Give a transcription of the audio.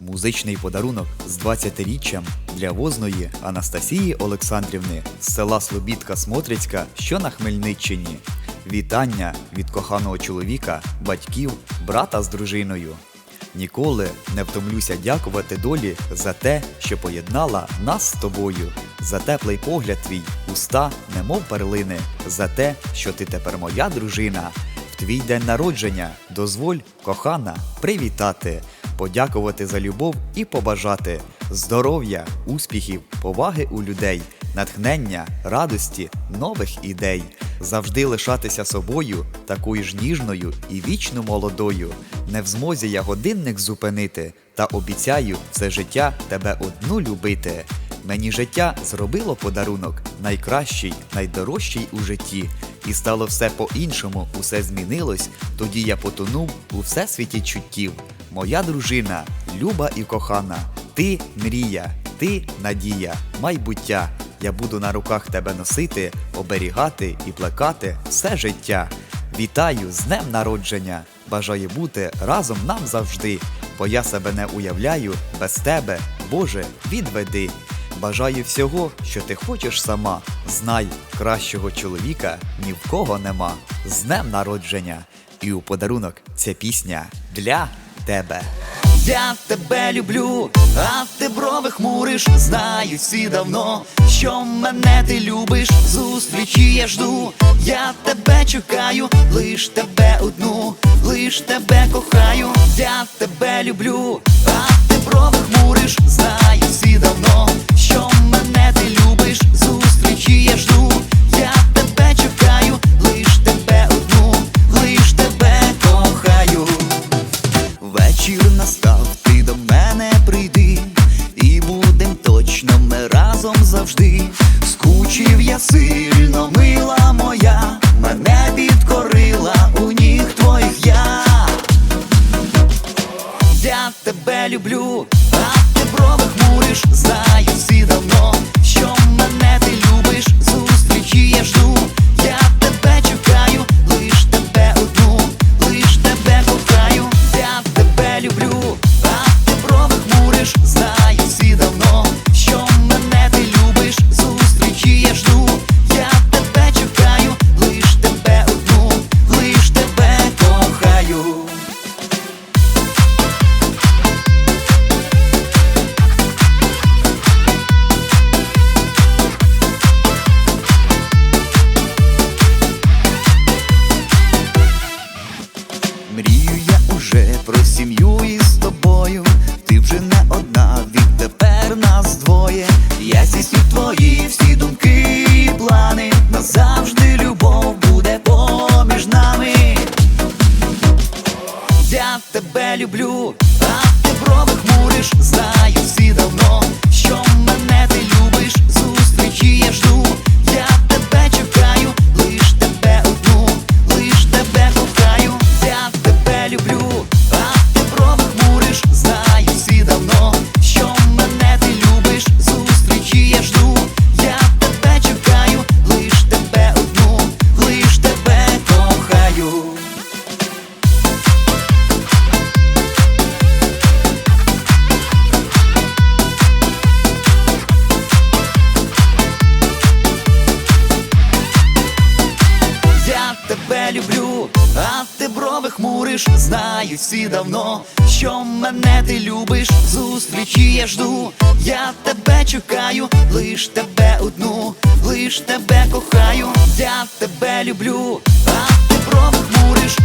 Музичний подарунок з 20-річчям для возної Анастасії Олександрівни з села Слобідка Смотрицька, що на Хмельниччині. Вітання від коханого чоловіка, батьків, брата з дружиною. Ніколи не втомлюся дякувати долі за те, що поєднала нас з тобою, за теплий погляд твій, уста, немов перлини, за те, що ти тепер моя дружина. В твій день народження дозволь, кохана, привітати, подякувати за любов і побажати здоров'я, успіхів, поваги у людей, натхнення, радості, нових ідей, завжди лишатися собою, такою ж ніжною і вічно молодою. Не в змозі я годинник зупинити, та обіцяю все життя тебе одну любити. Мені життя зробило подарунок, найкращий, найдорожчий у житті. І стало все по-іншому, усе змінилось. Тоді я потонув у всесвіті чуттів. Моя дружина, люба і кохана, ти мрія, ти надія, майбуття. Я буду на руках тебе носити, оберігати і плекати все життя. Вітаю з днем народження! Бажаю бути разом нам завжди, бо я себе не уявляю без тебе, Боже, відведи. Бажаю всього, що ти хочеш сама. Знай, кращого чоловіка ні в кого нема. З днем народження! І у подарунок ця пісня для тебе. Я тебе люблю, а ти брови хмуриш, знаю всі давно, що мене ти любиш, зустрічі я жду, я тебе чекаю, лиш тебе одну, лиш тебе кохаю, я тебе люблю, а сильно, мила моя, мене підкорила у ніг твоїх я. Я тебе люблю, а ти брови хмуриш, знаю всі давно, що мене ти любиш, зустрічі я жду, я уже про сім'ю із тобою. Ти вже не одна, відтепер нас двоє. Я здійсню твої всі думки і плани. Назавжди любов буде поміж нами. Я тебе люблю, а ти брови хмуриш, знаю всі давно, що мене ти любиш, зустрічі я жду, тебе люблю, а ти брови хмуриш, знаю всі давно, що мене ти любиш, зустрічі я жду, я тебе чекаю, лиш тебе одну, лиш тебе кохаю, я тебе люблю, а ти брови хмуриш,